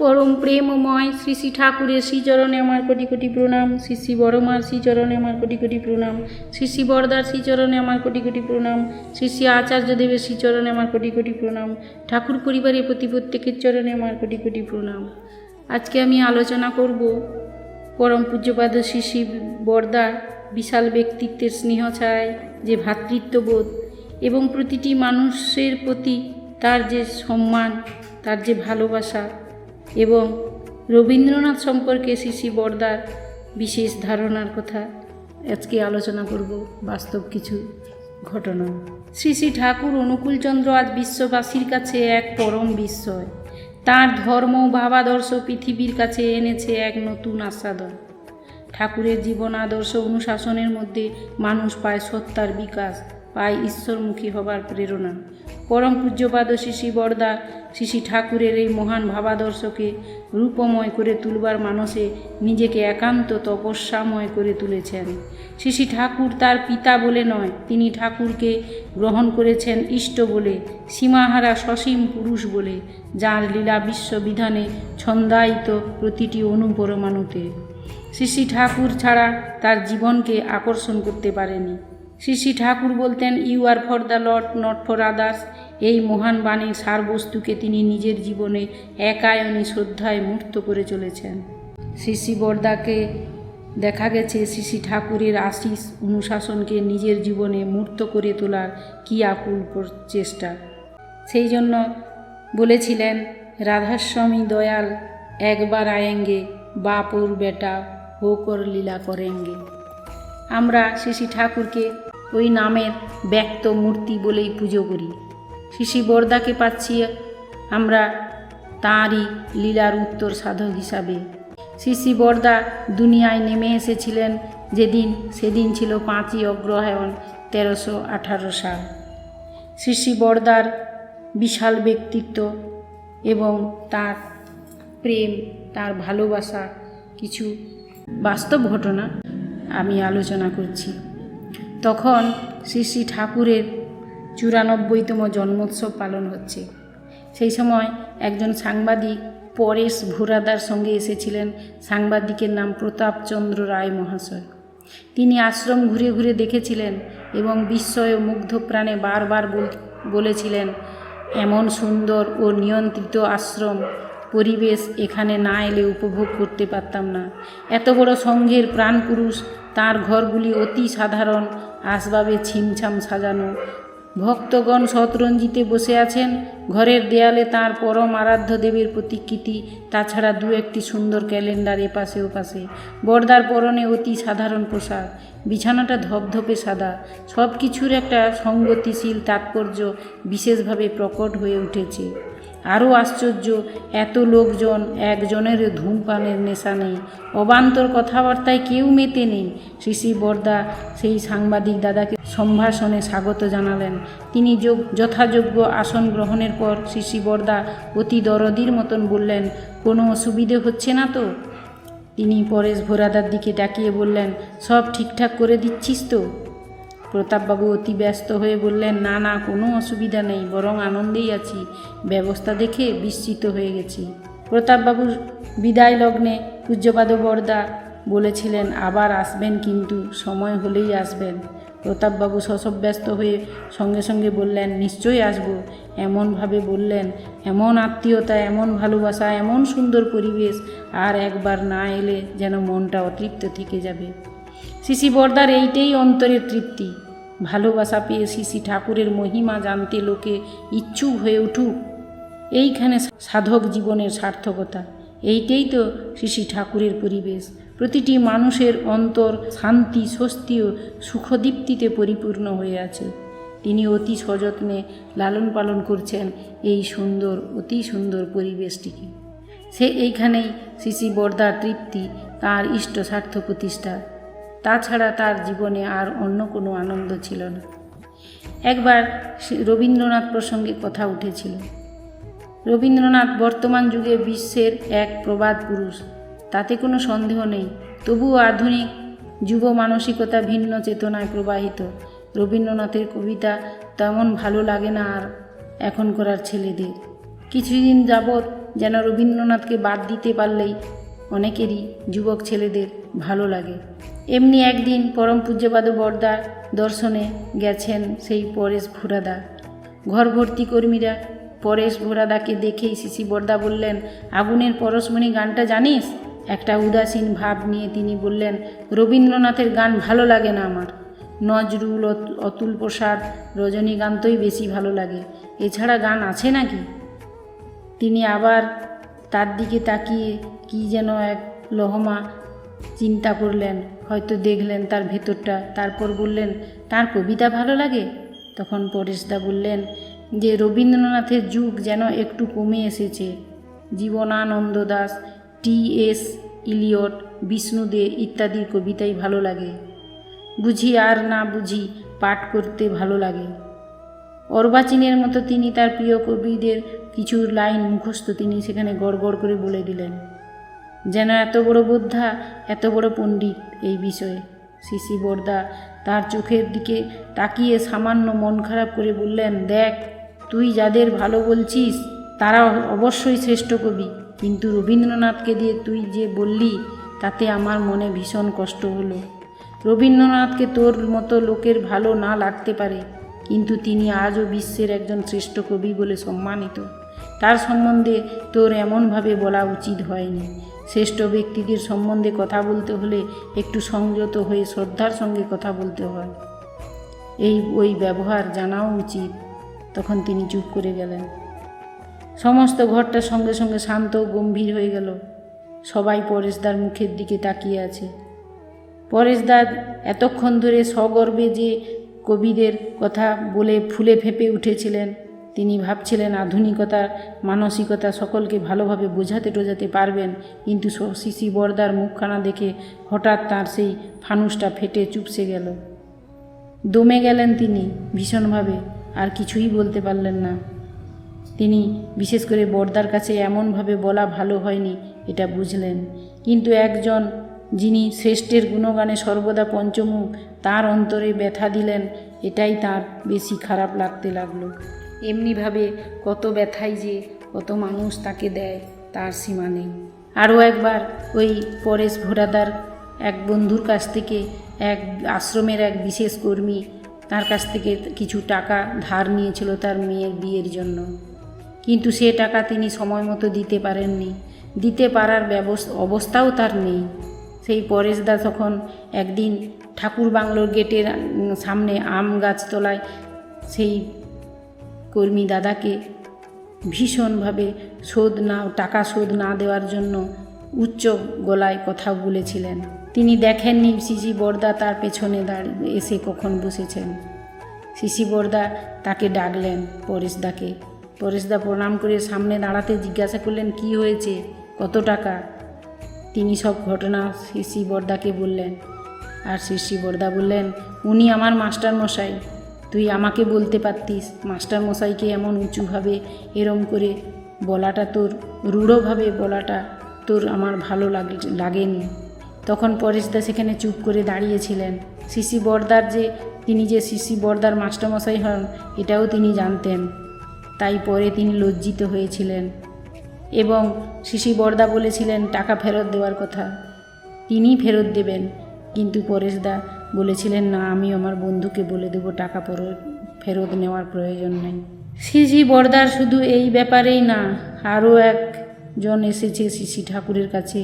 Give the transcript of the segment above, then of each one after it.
পরম প্রেমময় শ্রী শ্রী ঠাকুরের শ্রীচরণে আমার কোটি কোটি প্রণাম, শ্রী শ্রী বড়মার শ্রীচরণে আমার কোটি কোটি প্রণাম, শ্রী শ্রী বরদার শ্রীচরণে আমার কোটি কোটি প্রণাম, শ্রী শ্রী আচার্যদেবের শ্রীচরণে আমার কোটি কোটি প্রণাম, ঠাকুর পরিবারের প্রতি প্রত্যেকের চরণে আমার কোটি কোটি প্রণাম। আজকে আমি আলোচনা করব পরম পূজ্যপাদ শ্রী শ্রী বরদার বিশাল ব্যক্তিত্বের স্নেহ ছায় যে ভ্রাতৃত্ববোধ এবং প্রতিটি মানুষের প্রতি তার যে সম্মান, তার যে ভালোবাসা এবং রবীন্দ্রনাথ সম্পর্কে শ্রী বর্দার বিশেষ ধারণার কথা আজকে আলোচনা করব, বাস্তব কিছু ঘটনা। শ্রী শ্রী ঠাকুর অনুকূলচন্দ্র আজ বিশ্ববাসীর কাছে এক পরম বিস্ময়। তার ধর্ম ভাবাদর্শ পৃথিবীর কাছে এনেছে এক নতুন আস্বাদন। ঠাকুরের জীবন আদর্শ অনুশাসনের মধ্যে মানুষ পায় সত্তার বিকাশ, পায় ঈশ্বরমুখী হবার প্রেরণা। পরম পূজ্যপাদ শিশি বরদা শিশি ঠাকুরের এই মহান ভাবাদর্শকে রূপময় করে তুলবার মানসে নিজেকে একান্ত তপস্যাময় করে তুলেছেন। শিশি ঠাকুর তার পিতা বলে নয়, তিনি ঠাকুরকে গ্রহণ করেছেন ইষ্ট বলে, সীমাহারা সসীম পুরুষ বলে, যার লীলা বিশ্ববিধানে ছন্দায়িত প্রতিটি অনুপরমাণুতে। শ্রী শ্রী ঠাকুর ছাড়া তার জীবনকে আকর্ষণ করতে পারেনি। শ্রী শ্রী ঠাকুর বলতেন you are for the lot not for others এই মহান বাণীর সারবস্তুকে তিনি নিজের জীবনে একায়নী শ্রদ্ধায় মূর্ত করে চলেছেন। শ্রী শ্রী বরদাকে দেখা গেছে শ্রী শ্রী ঠাকুরের আশিস অনুশাসনকে নিজের জীবনে মূর্ত করে তোলার কি আকুল চেষ্টা সেই জন্য বলেছিলেন, রাধাস্বামী দয়াল, একবার আয়েঙ্গে, বাপুর বেটা হোকর লীলা করেঙ্গে। আমরা শ্রী ঠাকুরকে ওই নামের ব্যক্ত মূর্তি বলেই পুজো করি। শিশি বরদাকে পাচ্ছি আমরা তাঁরই লীলার উত্তর সাধক হিসাবে। শিশি বরদা দুনিয়ায় নেমে এসেছিলেন যেদিন, সেদিন ছিল পাঁচই অগ্রহায়ণ তেরোশো আঠারো সাল। শিশি বরদার বিশাল ব্যক্তিত্ব এবং তার প্রেম, তার ভালোবাসা কিছু বাস্তব ঘটনা আমি আলোচনা করছি। তখন শ্রী শ্রী ঠাকুরের চুরানব্বইতম জন্মোৎসব পালন হচ্ছে। সেই সময় একজন সাংবাদিক পরেশ ভোরাদার সঙ্গে এসেছিলেন সাংবাদিকের নাম প্রতাপচন্দ্র রায় মহাশয়। তিনি আশ্রম ঘুরে ঘুরে দেখেছিলেন এবং বিস্ময় মুগ্ধ প্রাণে বারবার বলেছিলেন, এমন সুন্দর ও নিয়ন্ত্রিত আশ্রম পরিবেশ এখানে না এলে উপভোগ করতে পারতাম না। এত বড় সংঘের প্রাণপুরুষ, তার ঘরগুলি অতি সাধারণ, আসবাবে ছিমছাম সাজানো। ভক্তগণ শতরঞ্জিতে বসে আছেন, ঘরের দেয়ালে তার পরম আরাধ্য দেবের প্রতিকৃতি, তাছাড়া দু একটি সুন্দর ক্যালেন্ডার এপাশে ওপাশে। বর্দার পরনে অতি সাধারণ পোশাক, বিছানাটা ধপধপে সাদা। সব কিছুর একটা সঙ্গতিশীল তাৎপর্য বিশেষভাবে প্রকট হয়ে উঠেছে। আরও আশ্চর্য, এত লোকজন একজনের ধূমপানের নেশা নেই। অবান্তর কথাবার্তায় কেউ মেতে নেই। শ্রী বরদা সেই সাংবাদিক দাদাকে সম্ভাষণে স্বাগত জানালেন। তিনি যোগ, যথাযোগ্য আসন গ্রহণের পর শ্রী বরদা অতি দরদির মতন বললেন, কোনো অসুবিধে হচ্ছে না তো? তিনি পরেশ ভোরাদার দিকে ডাকিয়ে বললেন, সব ঠিকঠাক করে দিচ্ছিস তো? প্রতাপবাবু অতি ব্যস্ত হয়ে বললেন, না না, কোনো অসুবিধা নেই, বরং আনন্দেই আছি। ব্যবস্থা দেখে বিস্মিত হয়ে গেছি। প্রতাপবাবুর বিদায় লগ্নে পূজ্যপাদ বরদা বলেছিলেন, আবার আসবেন কিন্তু, সময় হলেই আসবেন। প্রতাপবাবু ব্যস্ত হয়ে সঙ্গে সঙ্গে বললেন, নিশ্চয়ই আসব। এমনভাবে বললেন, এমন আত্মীয়তা, এমন ভালোবাসা, এমন সুন্দর পরিবেশ, আর একবার না এলে যেন মনটা অতৃপ্ত থেকে যাবে। শিশি বর্দার এইটাই অন্তরের তৃপ্তি। ভালোবাসা পেয়ে শিশি ঠাকুরের মহিমা জানতে লোকে ইচ্ছুক হয়ে উঠুক। এইখানে সাধক জীবনের সার্থকতা। এইটাই তো শিশি ঠাকুরের পরিবেশ। প্রতিটি মানুষের অন্তর শান্তি, স্বস্তি ও সুখদীপ্তিতে পরিপূর্ণ হয়ে আছে। তিনি অতি সযত্নে লালন পালন করছেন এই সুন্দর, অতি সুন্দর পরিবেশটিকে। সে এইখানেই শিশি বর্দার তৃপ্তি, তার ইষ্ট স্বার্থ প্রতিষ্ঠা। তাছাড়া তার জীবনে আর অন্য কোনো আনন্দ ছিল না। একবার রবীন্দ্রনাথ প্রসঙ্গে কথা উঠেছিল। রবীন্দ্রনাথ বর্তমান যুগে বিশ্বের এক প্রবাদ পুরুষ, তাতে কোনো সন্দেহ নেই। তবুও আধুনিক যুব মানসিকতা ভিন্ন চেতনায় প্রবাহিত। রবীন্দ্রনাথের কবিতা তেমন ভালো লাগে না আর এখন করার ছেলেদের। কিছুদিন যাবৎ যেন রবীন্দ্রনাথকে বাদ দিতে পারলেই অনেকেরই যুবক ছেলেদের ভালো লাগে। এমনি একদিন পরম পূজ্যপাদ বর্দা দর্শনে গেছেন সেই পরেশ ভুরাদা। ঘর ভর্তি কর্মীরা পরেশ ভোরাদাকে দেখেই শিশি বর্দা বললেন, আগুনের পরশমণি গানটা জানিস? একটা উদাসীন ভাব নিয়ে তিনি বললেন, রবীন্দ্রনাথের গান ভালো লাগে না আমার। নজরুল, অত- অতুল প্রসাদ, রজনীকান্তই বেশি ভালো লাগে। এছাড়া গান আছে নাকি? তিনি আবার তার দিকে তাকিয়ে কি যেন এক লহমা চিন্তা করলেন, হয়তো দেখলেন তার ভেতরটা, তারপর বললেন, তার কবিতা ভালো লাগে? তখন পরেশদা বললেন, যে রবীন্দ্রনাথের যুগ যেন একটু কমে এসেছে। Jibanananda Das, T S Eliot, Bishnu De ইত্যাদির কবিতাই ভালো লাগে। বুঝি আর না বুঝি পাঠ করতে ভালো লাগে। অর্বাচীনের মতো তিনি তার প্রিয় কবিদের কিছু লাইন মুখস্থ তিনি সেখানে গড়গড় করে বলে দিলেন, যেন এত বড় বোদ্ধা, এত বড় পণ্ডিত এই বিষয়ে। শিশি বর্দা তার চোখের দিকে তাকিয়ে সামান্য মন খারাপ করে বললেন, দেখ, তুই যাদের ভালো বলছিস, তারা অবশ্যই শ্রেষ্ঠ কবি। কিন্তু রবীন্দ্রনাথকে দিয়ে তুই যে বললি, তাতে আমার মনে ভীষণ কষ্ট হলো। রবীন্দ্রনাথকে তোর মতো লোকের ভালো না লাগতে পারে, কিন্তু তিনি আজও বিশ্বের একজন শ্রেষ্ঠ কবি বলে সম্মানিত। তার সম্বন্ধে তোর এমনভাবে বলা উচিত হয়নি। শ্রেষ্ঠ ব্যক্তিদের সম্বন্ধে কথা বলতে হলে একটু সংযত হয়ে শ্রদ্ধার সঙ্গে কথা বলতে হয়। এই ওই ব্যবহার জানাও উচিত। তখন তিনি চুপ করে গেলেন। সমস্ত ঘরটা সঙ্গে সঙ্গে শান্ত গম্ভীর হয়ে গেল। সবাই পরেশদার মুখের দিকে তাকিয়ে আছে। পরেশদার এতক্ষণ ধরে সগর্বে যে কবিদের কথা বলে ফুলে ফেঁপে উঠেছিলেন তিনি ভাবছিলেন আধুনিকতার মানসিকতা সকলকে ভালোভাবে বোঝাতে টোঝাতে পারবেন। কিন্তু শিশি বর্দার মুখখানা দেখে হঠাৎ তার সেই ফানুসটা ফেটে চুপসে গেল। দমে গেলেন তিনি ভীষণভাবে, আর কিছুই বলতে পারলেন না। তিনি বিশেষ করে বর্দার কাছে এমনভাবে বলা ভালো হয়নি, এটা বুঝলেন। কিন্তু একজন যিনি শ্রেষ্ঠের গুণগানে সর্বদা পঞ্চমুখ, তার অন্তরে ব্যথা দিলেন, এটাই তার বেশি খারাপ লাগতে লাগল। এমনিভাবে কত ব্যথাই যে কত মানুষ তাকে দেয়, তার সীমা নেই। আরও একবার ওই পরেশ ভোরাদার এক বন্ধুর কাছ থেকে এক আশ্রমের এক বিশেষ কর্মী তার কাছ থেকে কিছু টাকা ধার নিয়েছিল তার মেয়ের বিয়ের জন্য। কিন্তু সে টাকা তিনি সময় মতো দিতে পারেননি। দিতে পারার ব্যবস্থা অবস্থাও তার নেই। সেই পরেশদা তখন একদিন ঠাকুর বাংলোর গেটের সামনে আম গাছতলায় সেই কর্মী দাদাকে ভীষণভাবে শোধ না, টাকা শোধ না দেওয়ার জন্য উচ্চ গলায় কথা বলেছিলেন। তিনি দেখেননি সিসি বর্দা তার পেছনে দাঁড়িয়ে এসে কখন বসেছেন। সিসি বর্দা তাকে ডাকলেন পরেশদাকে পরেশদা প্রণাম করে সামনে দাঁড়াতে জিজ্ঞাসা করলেন, কি হয়েছে? কত টাকা? তিনি সব ঘটনা শিশি বর্দাকে বললেন। আর সিসি বর্দা বললেন, উনি আমার মাস্টার মশাই তুই আমাকে বলতে পারতিস মাস্টার মশাইকে এমন উঁচুভাবে এরম করে বলাটা তোর রূঢ়ভাবে বলাটা তোর আমার ভালো লাগ- লাগেনি। তখন পরেশদা সেখানে চুপ করে দাঁড়িয়েছিলেন। শিশি বর্দার যে, তিনি যে শিশি বর্দার মাস্টারমশাই হন, এটাও তিনি জানতেন। তাই পরে তিনি লজ্জিত হয়েছিলেন। এবং শিশি বর্দা বলেছিলেন, টাকা ফেরত দেওয়ার কথা। তিনি ফেরত দেবেন। কিন্তু পরেশদা বলেছিলেন, না, আমি আমার বন্ধুকে বলে দেবো, টাকা ফেরত নেওয়ার প্রয়োজন নেই। শিশি বর্দার শুধু এই ব্যাপারেই না, আরও একজন এসেছে শিশি ঠাকুরের কাছে।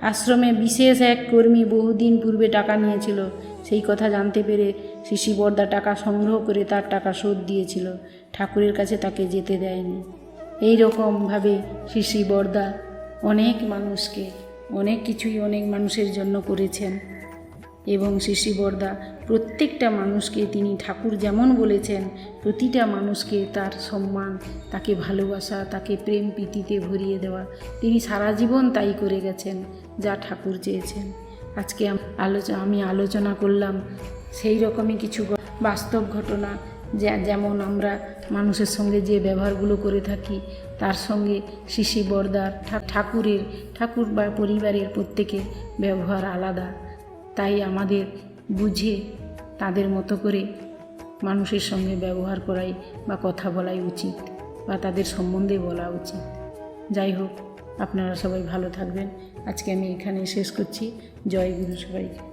আশ্রমে বিশেষ এক কর্মী বহুদিন পূর্বে টাকা নিয়েছিল। সেই কথা জানতে পেরে শিশি বর্দা টাকা সংগ্রহ করে তার টাকা শোধ দিয়েছিল। ঠাকুরের কাছে তাকে যেতে দেয়নি। এই রকমভাবে শিশি বর্দা অনেক মানুষকে, অনেক কিছুই অনেক মানুষের জন্য করেছেন। এবং শিশি বর্দা প্রত্যেকটা মানুষকে তিনি ঠাকুর যেমন বলেছেন, প্রতিটা মানুষকে তার সম্মান, তাকে ভালোবাসা, তাকে প্রেম প্রীতিতে ভরিয়ে দেওয়া। তিনি সারা জীবন তাই করে গেছেন, যা ঠাকুর চেয়েছেন। আজকে আলোচনা আমি আলোচনা করলাম সেই রকমই কিছু বাস্তব ঘটনা যেমন আমরা মানুষের সঙ্গে যে ব্যবহারগুলো করে থাকি, তার সঙ্গে শিশি বর্দার ঠাকুরের ঠাকুর বা পরিবারের প্রত্যেকের ব্যবহার আলাদা। তাই আমাদের বুঝে তাদের মতো করে মানুষের সঙ্গে ব্যবহার করাই বা কথা বলাই উচিত বা তাদের সম্বন্ধে বলা উচিত। যাই হোক, আপনারা সবাই ভালো থাকবেন। আজকে আমি এখানে শেষ করছি। জয় গুরু সবাইকে।